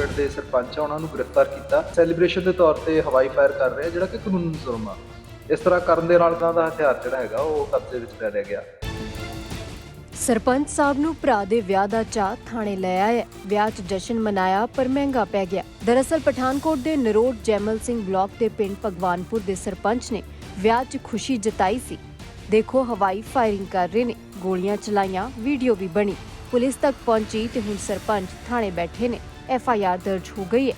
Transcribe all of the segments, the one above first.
ਪਿੰਡ ਦੇ ਸਰਪੰਚ ਆ, ਉਹਨਾਂ ਨੂੰ ਗ੍ਰਿਫਤਾਰ ਕੀਤਾ। ਸੈਲੀਬ੍ਰੇਸ਼ਨ ਦੇ ਤੌਰ ਤੇ ਹਵਾਈ ਫਾਇਰ ਕਰ ਰਹੇ ਆ ਜਿਹੜਾ ਕਿ ਕਾਨੂੰਨ ਜ਼ੁਲਮ ਆ। ਇਸ ਤਰ੍ਹਾਂ ਕਰਨ ਦੇ ਨਾਲ ਉਹਨਾਂ ਦਾ ਹਥਿਆਰ ਜਿਹੜਾ ਹੈਗਾ, ਉਹ ਕਬਜ਼ੇ ਵਿੱਚ ਲੈ ਲਿਆ ਗਿਆ। ਸਰਪੰਚ ਸਾਹਿਬ ਨੂੰ ਭਰਾ ਦੇ ਵਿਆਹ ਦਾ ਚਾਅ ਥਾਣੇ ਲੈ ਆਇਆ। ਵਿਆਹ 'ਚ ਜਸ਼ਨ ਮਨਾਇਆ, ਪਰ ਮਹਿੰਗਾ ਪੈ ਗਿਆ। ਦਰਅਸਲ ਪਠਾਨਕੋਟ ਦੇ ਨਰੋਟ ਜੈਮਲ ਸਿੰਘ ਬਲਾਕ ਦੇ ਪਿੰਡ ਭਗਵਾਨਪੁਰ ਦੇ ਸਰਪੰਚ ਨੇ ਵਿਆਹ 'ਚ ਖੁਸ਼ੀ ਜਤਾਈ ਸੀ। ਦੇਖੋ, ਹਵਾਈ ਫਾਇਰਿੰਗ ਕਰ ਰਹੇ ਨੇ। ਗੋਲੀਆਂ ਚਲਾਈਆਂ, ਵੀਡੀਓ ਵੀ ਬਣੀ। ਪੁਲਿਸ ਤੱਕ ਪਹੁੰਚੀ ਤੇ ਹੁਣ ਸਰਪੰਚ ਥਾਣੇ ਬੈਠੇ ਨੇ। ਐਫ ਆਈ ਆਰ ਦਰਜ ਹੋ ਗਈ ਹੈ।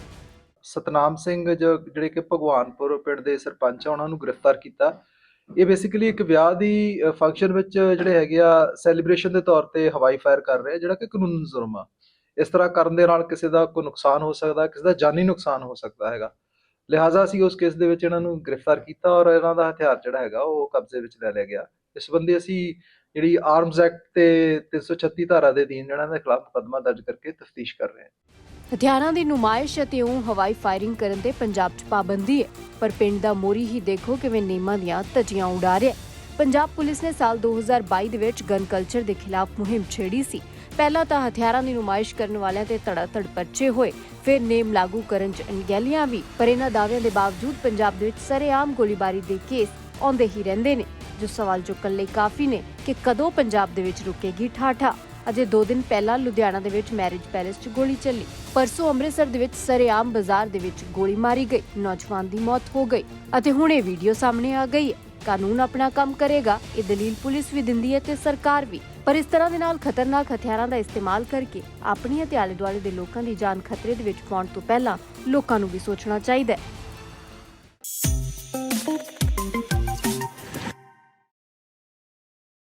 ਸਤਨਾਮ ਸਿੰਘ ਜਿਹੜੇ ਕਿ ਭਗਵਾਨਪੁਰ ਪਿੰਡ ਦੇ ਸਰਪੰਚ ਆ, ਉਹਨਾਂ ਨੂੰ ਗ੍ਰਿਫਤਾਰ ਕੀਤਾ। ਇਹ ਬੇਸਿਕਲੀ ਇੱਕ ਵਿਆਹ ਦੀ ਫੰਕਸ਼ਨ ਵਿੱਚ ਜਿਹੜੇ ਹੈਗੇ ਆ ਸੈਲੀਬ੍ਰੇਸ਼ਨ ਦੇ ਤੌਰ ਤੇ ਹਵਾਈ ਫਾਇਰ ਕਰ ਰਹੇ ਆ, ਜਿਹੜਾ ਕਿ ਕਾਨੂੰਨ ਜ਼ੁਲਮ ਆ। ਇਸ ਤਰ੍ਹਾਂ ਕਰਨ ਦੇ ਨਾਲ ਕਿਸੇ ਦਾ ਕੋਈ ਨੁਕਸਾਨ ਹੋ ਸਕਦਾ, ਕਿਸੇ ਦਾ ਜਾਨੀ ਨੁਕਸਾਨ ਹੋ ਸਕਦਾ ਹੈਗਾ। ਲਿਹਾਜ਼ਾ ਅਸੀਂ ਉਸ ਕੇਸ ਦੇ ਵਿੱਚ ਇਹਨਾਂ ਨੂੰ ਗ੍ਰਿਫਤਾਰ ਕੀਤਾ ਔਰ ਇਹਨਾਂ ਦਾ ਹਥਿਆਰ ਜਿਹੜਾ ਹੈਗਾ, ਉਹ ਕਬਜ਼ੇ ਵਿੱਚ ਲੈ ਲਿਆ ਗਿਆ। ਇਸ ਸੰਬੰਧੀ ਅਸੀਂ ਜਿਹੜੀ ਆਰਮਸ ਐਕਟ ਤੇ 336 ਧਾਰਾ ਦੇ ਅਧੀਨ ਇਹਨਾਂ ਦੇ ਖਿਲਾਫ ਮੁਕੱਦਮਾ ਦਰਜ ਕਰਕੇ ਤਫਤੀਸ਼ ਕਰ ਰਹੇ ਹਾਂ। ਹਥਿਆਰਾਂ ਦੀ ਨੁਮਾਇਸ਼ ਅਤੇ ਉਹ ਹਵਾਈ ਫਾਇਰਿੰਗ ਕਰਨ ਤੇ ਪੰਜਾਬ 'ਚ ਪਾਬੰਦੀ ਹੈ। ਪਰ ਪਿੰਡ ਦਾ ਮੋਰੀ ਹੀ ਦੇਖੋ ਕਿਵੇਂ ਨਿਯਮਾਂ ਦੀਆਂ ਧੱਜੀਆਂ ਉਡਾ ਰਿਹਾ ਪੰਜਾਬ ਪੁਲਿਸ ਨੇ ਸਾਲ 2022 ਦੇ ਵਿੱਚ ਗਨ ਕਲਚਰ ਦੇ ਖਿਲਾਫ ਮੁਹਿੰਮ ਛੇੜੀ ਸੀ। ਪਹਿਲਾਂ ਤਾਂ ਹਥਿਆਰਾਂ ਦੀ ਨੁਮਾਇਸ਼ ਕਰਨ ਵਾਲਿਆਂ ਤੇ ਧੜਾਧੜ ਪਰਚੇ ਹੋਏ। ਫਿਰ ਨੇਮ ਲਾਗੂ ਕਰਨ 'ਚ ਅਣਗਹਿਲੀਆਂ ਵੀ। ਪਰ ਇਹਨਾਂ ਦਾਅਵਿਆਂ ਦੇ ਬਾਵਜੂਦ ਪੰਜਾਬ ਦੇ ਵਿੱਚ ਸਰੇਆਮ ਗੋਲੀਬਾਰੀ ਦੇ ਕੇਸ ਆਉਂਦੇ ਹੀ ਰਹਿੰਦੇ ਨੇ। ਜੋ ਸਵਾਲ ਚੁੱਕਣ ਲਈ ਕਾਫੀ ਨੇ ਕਿ ਕਦੋਂ ਪੰਜਾਬ ਦੇ ਵਿੱਚ ਰੁਕੇਗੀ ਠਾਠਾ। ਅਜੇ 2 ਦਿਨ ਪਹਿਲਾਂ ਲੁਧਿਆਣਾ ਦੇ ਵਿੱਚ ਮੈਰਿਜ ਪੈਲੇਸ 'ਚ ਗੋਲੀ ਚੱਲੀ। ਪਰਸੋਂ ਅੰਮ੍ਰਿਤਸਰ ਦੇ ਵਿੱਚ ਸਰੇਆਮ ਬਾਜ਼ਾਰ ਦੇ ਵਿੱਚ ਗੋਲੀ ਮਾਰੀ ਗਈ। ਨੌਜਵਾਨ ਦੀ ਮੌਤ ਹੋ ਗਈ ਅਤੇ ਹੁਣ ਇਹ ਵੀਡੀਓ ਸਾਹਮਣੇ ਆ ਗਈ ਹੈ। ਕਾਨੂੰਨ ਆਪਣਾ ਕੰਮ ਕਰੇਗਾ, ਇਹ ਦਲੀਲ ਪੁਲਿਸ ਵੀ ਦਿੰਦੀ ਹੈ ਤੇ ਸਰਕਾਰ ਵੀ। ਪਰ ਇਸ ਤਰ੍ਹਾਂ ਦੇ ਨਾਲ ਖਤਰਨਾਕ ਹਥਿਆਰਾਂ ਦਾ ਇਸਤੇਮਾਲ ਕਰਕੇ ਆਪਣੀ ਅਤੇ ਆਲੇ ਦੁਆਲੇ ਦੇ ਲੋਕਾਂ ਦੀ ਜਾਨ ਖਤਰੇ ਦੇ ਵਿੱਚ ਪਾਉਣ ਤੋਂ ਪਹਿਲਾਂ ਲੋਕਾਂ ਨੂੰ ਵੀ ਸੋਚਣਾ ਚਾਹੀਦਾ ਹੈ।